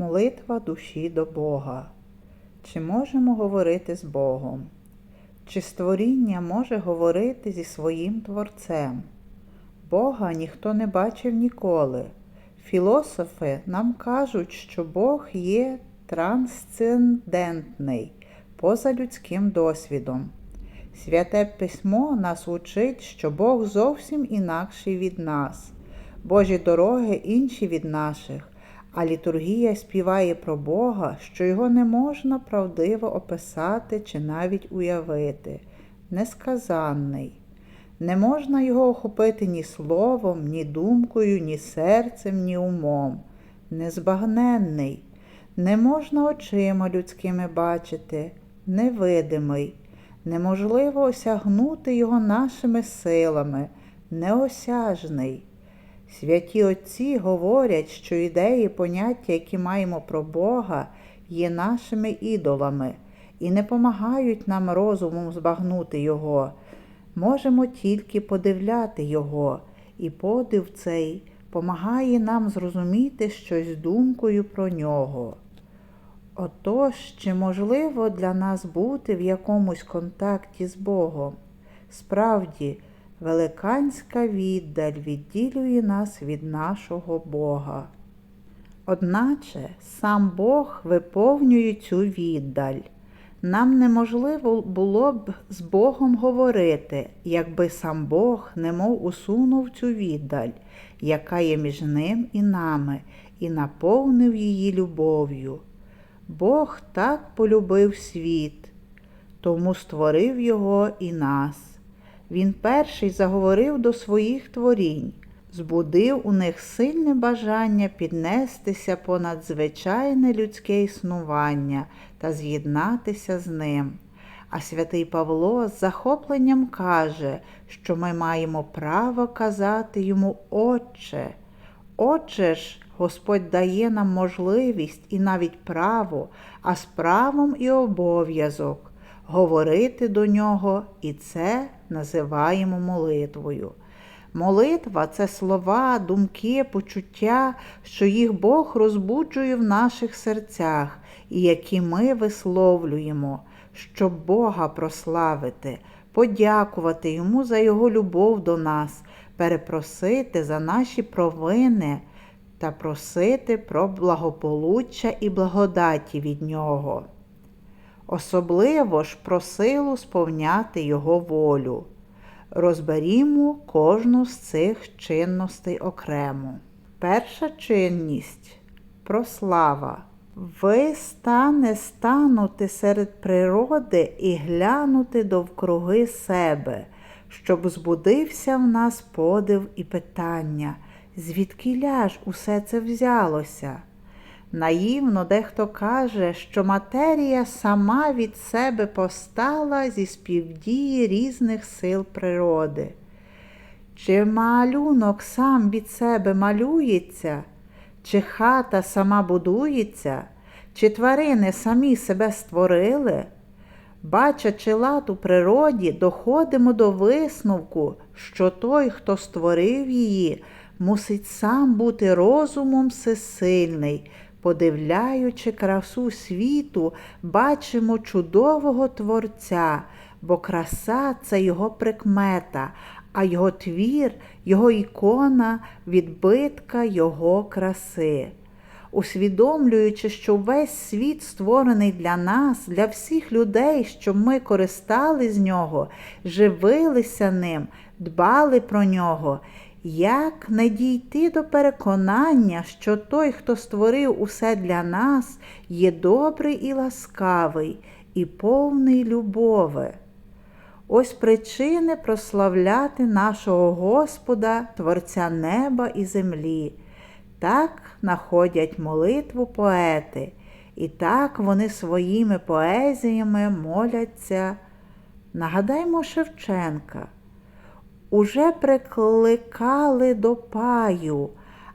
Молитва душі до Бога. Чи можемо говорити з Богом? Чи створіння може говорити зі своїм Творцем? Бога ніхто не бачив ніколи. Філософи нам кажуть, що Бог є трансцендентний, поза людським досвідом. Святе письмо нас учить, що Бог зовсім інакший від нас, Божі дороги інші від наших, а літургія співає про Бога, що його не можна правдиво описати чи навіть уявити, несказанний. Не можна його охопити ні словом, ні думкою, ні серцем, ні умом, незбагненний. Не можна очима людськими бачити, невидимий. Неможливо осягнути його нашими силами, неосяжний. Святі Отці говорять, що ідеї, поняття, які маємо про Бога, є нашими ідолами і не помагають нам розумом збагнути Його. Можемо тільки подивляти Його, і подив цей помагає нам зрозуміти щось думкою про нього. Отож, чи можливо для нас бути в якомусь контакті з Богом? Справді, великанська віддаль відділює нас від нашого Бога. Одначе сам Бог виповнює цю віддаль. Нам неможливо було б з Богом говорити, якби сам Бог немов усунув цю віддаль, яка є між ним і нами, і наповнив її любов'ю. Бог так полюбив світ, тому створив його і нас. Він перший заговорив до своїх творінь, збудив у них сильне бажання піднестися понад звичайне людське існування та з'єднатися з ним. А святий Павло з захопленням каже, що ми маємо право казати йому Отче. Отже ж, Господь дає нам можливість і навіть право, а з правом і обов'язок говорити до нього, і це називаємо молитвою. Молитва це слова, думки, почуття, що їх Бог розбуджує в наших серцях, і які ми висловлюємо, щоб Бога прославити, подякувати Йому за Його любов до нас, перепросити за наші провини та просити про благополуччя і благодаті від Нього. Особливо ж про силу сповняти Його волю. Розберімо кожну з цих чинностей окремо. Перша чинність прослава. Ви стане станути серед природи і глянути довкруги себе, щоб збудився в нас подив і питання, звідки ляж усе це взялося. Наївно дехто каже, що матерія сама від себе постала зі співдії різних сил природи. Чи малюнок сам від себе малюється, чи хата сама будується, чи тварини самі себе створили? Бачачи лад у природі, доходимо до висновку, що той, хто створив її, мусить сам бути розумом всесильний. Подивляючи красу світу, бачимо чудового Творця, бо краса це його прикмета, а його твір, його ікона, відбитка його краси. Усвідомлюючи, що весь світ створений для нас, для всіх людей, щоб ми користали з нього, живилися ним, дбали про нього. Як не дійти до переконання, що той, хто створив усе для нас, є добрий і ласкавий, і повний любови? Ось причини прославляти нашого Господа, Творця неба і землі. Так находять молитву поети, і так вони своїми поезіями моляться. Нагадаймо Шевченка. Уже прикликали до паю,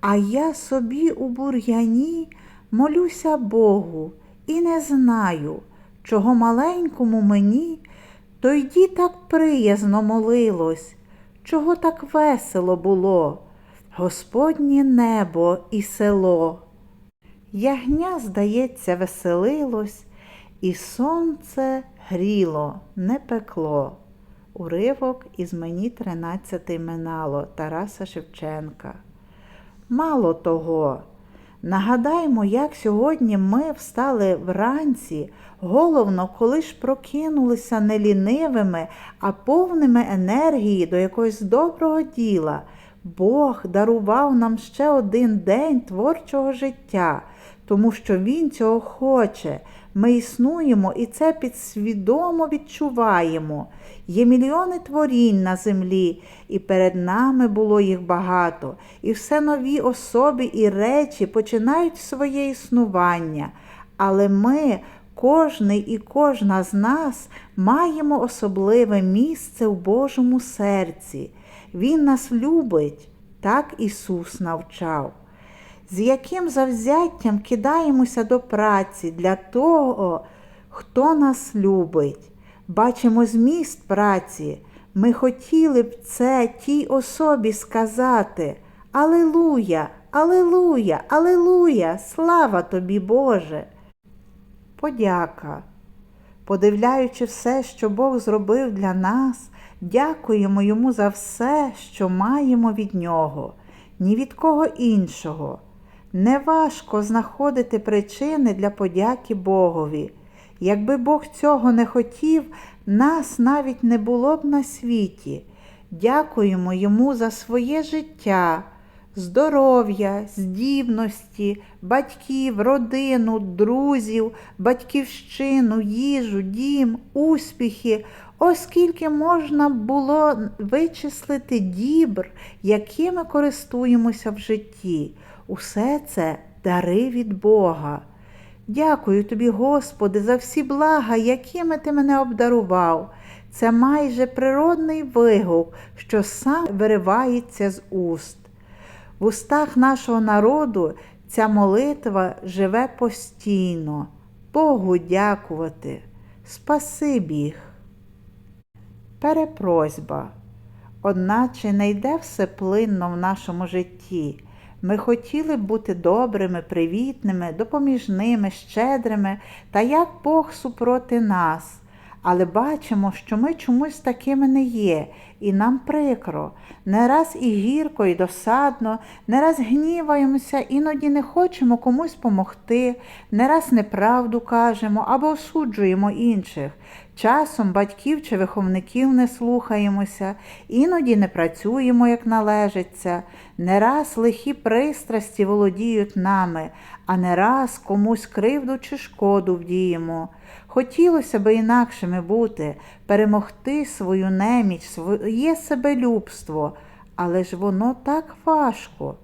а я собі у бур'яні молюся Богу і не знаю, чого маленькому мені, то йді так приязно молилось, чого так весело було, Господнє небо і село. Ягня, здається, веселилось, і сонце гріло, не пекло. Уривок із мені тринадцятий минало Тараса Шевченка. Мало того, нагадаймо, як сьогодні ми встали вранці, головно, коли ж прокинулися не лінивими, а повними енергії до якогось доброго діла. Бог дарував нам ще один день творчого життя, тому що Він цього хоче. Ми існуємо і це підсвідомо відчуваємо. Є мільйони творінь на землі, і перед нами було їх багато, і все нові особи і речі починають своє існування. Але ми, кожний і кожна з нас, маємо особливе місце в Божому серці. Він нас любить, так Ісус навчав. З яким завзяттям кидаємося до праці для того, хто нас любить. Бачимо зміст праці. Ми хотіли б це тій особі сказати. Алилуя, Алилуя, Алилуя, слава тобі, Боже. Подяка. Подивляючи все, що Бог зробив для нас, дякуємо йому за все, що маємо від Нього, ні від кого іншого. Неважко знаходити причини для подяки Богові. Якби Бог цього не хотів, нас навіть не було б на світі. Дякуємо йому за своє життя, здоров'я, здібності, батьків, родину, друзів, батьківщину, їжу, дім, успіхи, оскільки можна було вичислити дібр, якими користуємося в житті. Усе це дари від Бога. Дякую тобі, Господи, за всі блага, якими ти мене обдарував. Це майже природний вигук, що сам виривається з уст. В устах нашого народу ця молитва живе постійно. Богу дякувати. Спаси біг. Перепросьба. Одначе не йде все плинно в нашому житті. Ми хотіли б бути добрими, привітними, допоміжними, щедрими, та як Бог супроти нас. Але бачимо, що ми чомусь такими не є, і нам прикро. Не раз і гірко, і досадно, не раз гніваємося, іноді не хочемо комусь помогти, не раз неправду кажемо або осуджуємо інших. Часом батьків чи виховників не слухаємося, іноді не працюємо, як належиться, не раз лихі пристрасті володіють нами, а не раз комусь кривду чи шкоду вдіємо. Хотілося би інакшими бути, перемогти свою неміч, своє себелюбство, але ж воно так важко.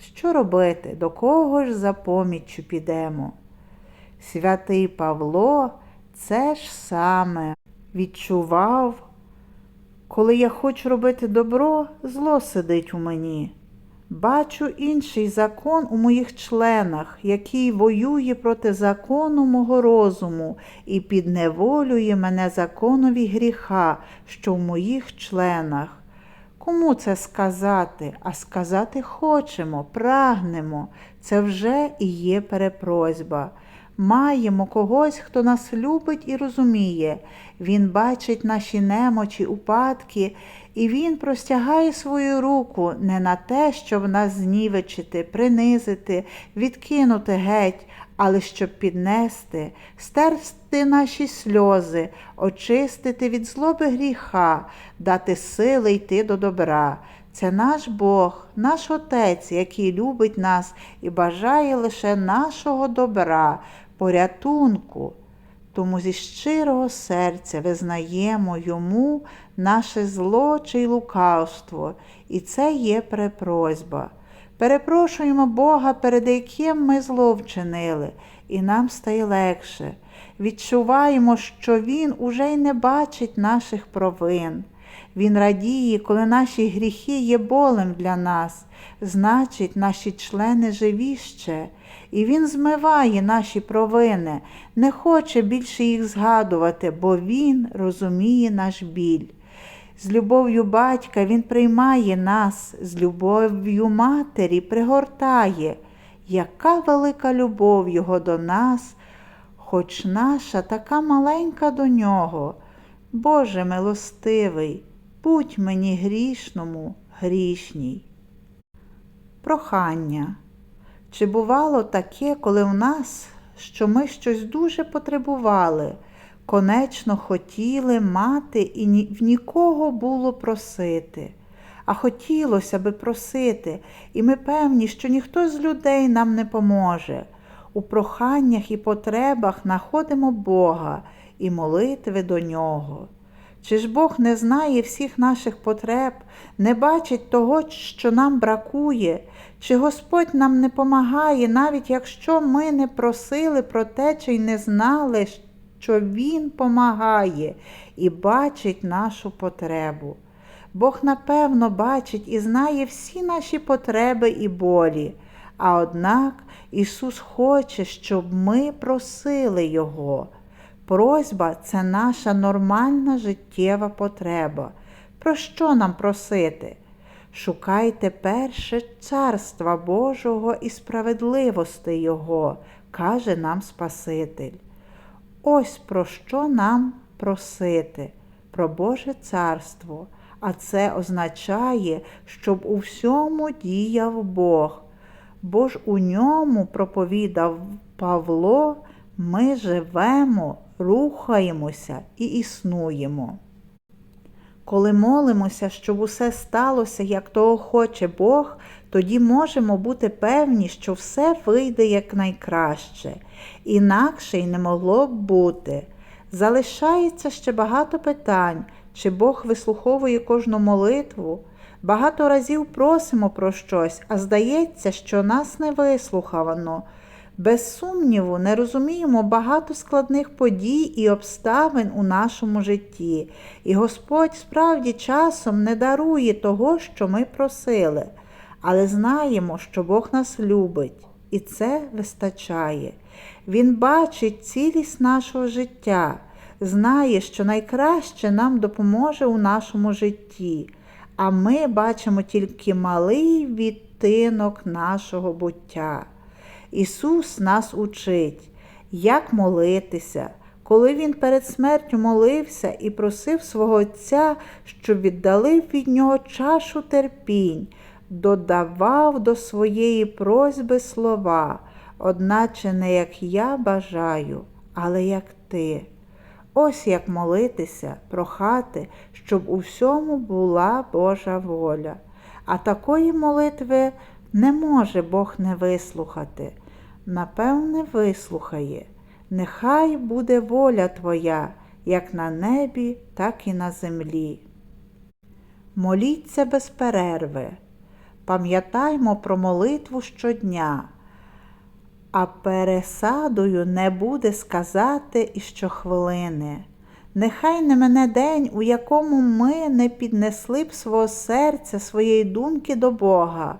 Що робити, до кого ж за поміччю підемо? Святий Павло це ж саме відчував, коли я хочу робити добро, зло сидить у мені. Бачу інший закон у моїх членах, який воює проти закону мого розуму і підневолює мене законові гріха, що в моїх членах. Кому це сказати, а сказати хочемо, прагнемо. Це вже і є перепросьба. Маємо когось, хто нас любить і розуміє. Він бачить наші немочі, упадки, і Він простягає свою руку не на те, щоб нас знівечити, принизити, відкинути геть, але щоб піднести, стерти наші сльози, очистити від злоби гріха, дати сили йти до добра. Це наш Бог, наш Отець, який любить нас і бажає лише нашого добра порятунку. Тому зі щирого серця визнаємо йому наше зло чи лукавство, і це є перепросьба. Перепрошуємо Бога, перед яким ми зло вчинили, і нам стає легше. Відчуваємо, що Він уже й не бачить наших провин. Він радіє, коли наші гріхи є болем для нас, значить, наші члени живі ще, і Він змиває наші провини, не хоче більше їх згадувати, бо Він розуміє наш біль. З любов'ю батька Він приймає нас, з любов'ю матері пригортає. яка велика любов Його до нас, хоч наша така маленька до нього. Боже милостивий, будь мені грішному, грішній. Прохання. Чи бувало таке, коли в нас, що ми щось дуже потребували, конечно хотіли мати і ні, в нікого було просити, а хотілося би просити, і ми певні, що ніхто з людей нам не поможе. У проханнях і потребах знаходимо Бога і молитви до Нього. Чи ж Бог не знає всіх наших потреб, не бачить того, що нам бракує, чи Господь нам не помагає, навіть якщо ми не просили про те, чи й не знали, що Він помагає і бачить нашу потребу. Бог, напевно, бачить і знає всі наші потреби і болі, а однак Ісус хоче, щоб ми просили Його. Просьба це наша нормальна життєва потреба. Про що нам просити? Шукайте перше царства Божого і справедливости Його, каже нам Спаситель. Ось про що нам просити, про Боже царство, а це означає, щоб у всьому діяв Бог, бо ж у ньому проповідав Павло, ми живемо, рухаємося і існуємо. Коли молимося, щоб усе сталося, як того хоче Бог, тоді можемо бути певні, що все вийде якнайкраще, інакше й не могло б бути. Залишається ще багато питань, чи Бог вислуховує кожну молитву. Багато разів просимо про щось, а здається, що нас не вислухано. Без сумніву, не розуміємо багато складних подій і обставин у нашому житті, і Господь справді часом не дарує того, що ми просили, але знаємо, що Бог нас любить, і це вистачає. Він бачить цілість нашого життя, знає, що найкраще нам допоможе у нашому житті, а ми бачимо тільки малий відтинок нашого буття. Ісус нас учить, як молитися, коли Він перед смертю молився і просив свого Отця, щоб віддалив від нього чашу терпінь, додавав до своєї просьби слова, одначе не як я бажаю, але як ти. Ось як молитися, прохати, щоб у всьому була Божа воля. А такої молитви не може Бог не вислухати. Напевне, вислухає. Нехай буде воля Твоя, як на небі, так і на землі. Моліться без перерви. Пам'ятаймо про молитву щодня, а пересадою не буде сказати і щохвилини. Нехай не мене день, у якому ми не піднесли б свого серця, своєї думки до Бога.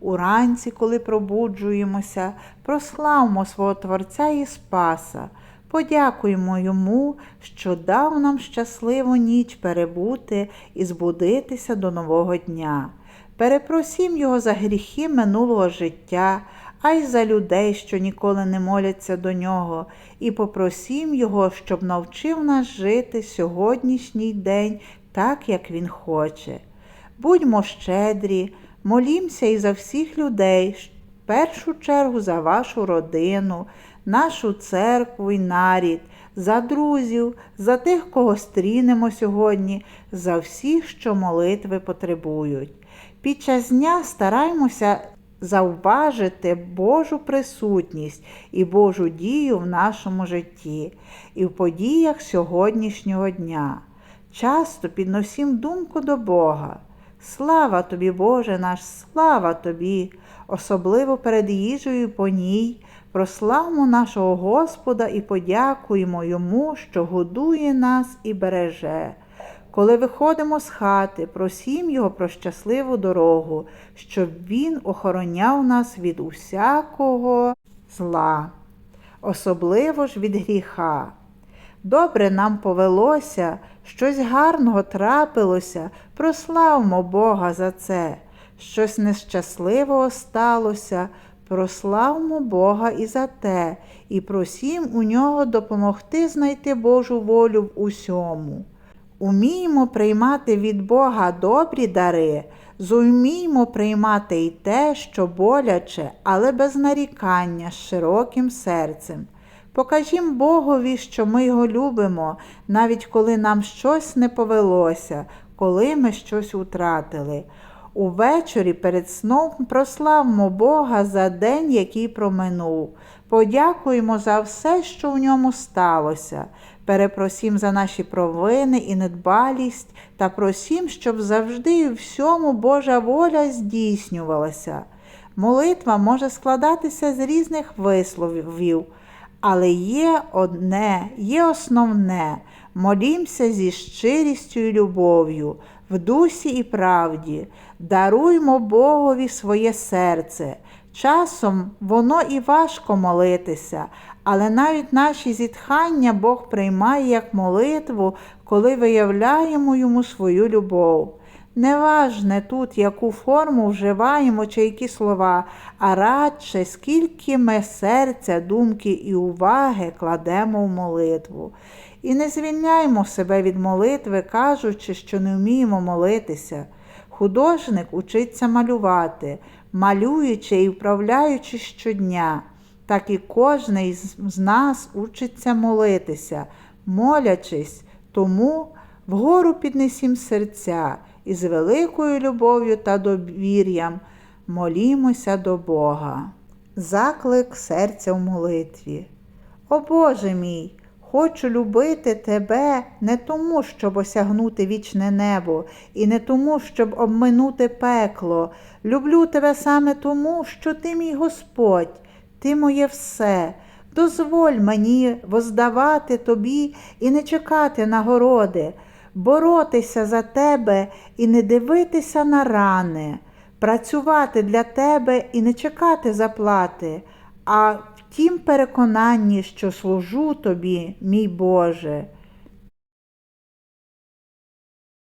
Уранці, коли пробуджуємося, прославмо свого Творця і Спаса, подякуємо Йому, що дав нам щасливу ніч перебути і збудитися до нового дня. Перепросім Його за гріхи минулого життя, а й за людей, що ніколи не моляться до нього, і попросім Його, щоб навчив нас жити сьогоднішній день так, як Він хоче. Будьмо щедрі. Молімося і за всіх людей, в першу чергу за вашу родину, нашу церкву і нарід, за друзів, за тих, кого стрінемо сьогодні, за всіх, що молитви потребують. Під час дня стараймося завважити Божу присутність і Божу дію в нашому житті і в подіях сьогоднішнього дня. Часто підносім думку до Бога. Слава тобі, Боже наш, слава тобі, особливо перед їжею по ній, прославмо нашого Господа і подякуємо Йому, що годує нас і береже. Коли виходимо з хати, просім Його про щасливу дорогу, щоб Він охороняв нас від усякого зла, особливо ж від гріха. Добре нам повелося, щось гарного трапилося, прославмо Бога за це, щось нещасливого сталося, Прославмо Бога і за те, і просім у нього допомогти знайти Божу волю в усьому. Уміємо приймати від Бога добрі дари, зуміймо приймати й те, що боляче, але без нарікання, з широким серцем. Покажімо Богові, що ми його любимо, навіть коли нам щось не повелося, коли ми щось втратили. Увечері перед сном прославмо Бога за день, який проминув. Подякуємо за все, що в ньому сталося. Перепросім за наші провини і недбалість та просім, щоб завжди і всьому Божа воля здійснювалася. Молитва може складатися з різних висловів, але є одне, є основне. Молімся зі щирістю і любов'ю, в дусі і правді, даруймо Богові своє серце. Часом воно і важко молитися, але навіть наші зітхання Бог приймає як молитву, коли виявляємо йому свою любов. Неважне тут, яку форму вживаємо чи які слова, а радше, скільки ми серця, думки і уваги кладемо в молитву. І не звільняймо себе від молитви, кажучи, що не вміємо молитися. Художник учиться малювати, малюючи і вправляючи щодня, так і кожний з нас учиться молитися, молячись, тому вгору піднесім серця і з великою любов'ю та довір'ям молімося до Бога. Заклик серця в молитві. О Боже мій! Хочу любити тебе не тому, щоб осягнути вічне небо, і не тому, щоб обминути пекло. Люблю тебе саме тому, що ти мій Господь, ти моє все. Дозволь мені воздавати тобі і не чекати нагороди, боротися за тебе і не дивитися на рани, працювати для тебе і не чекати заплати. а в тім переконанні, що служу тобі, мій Боже.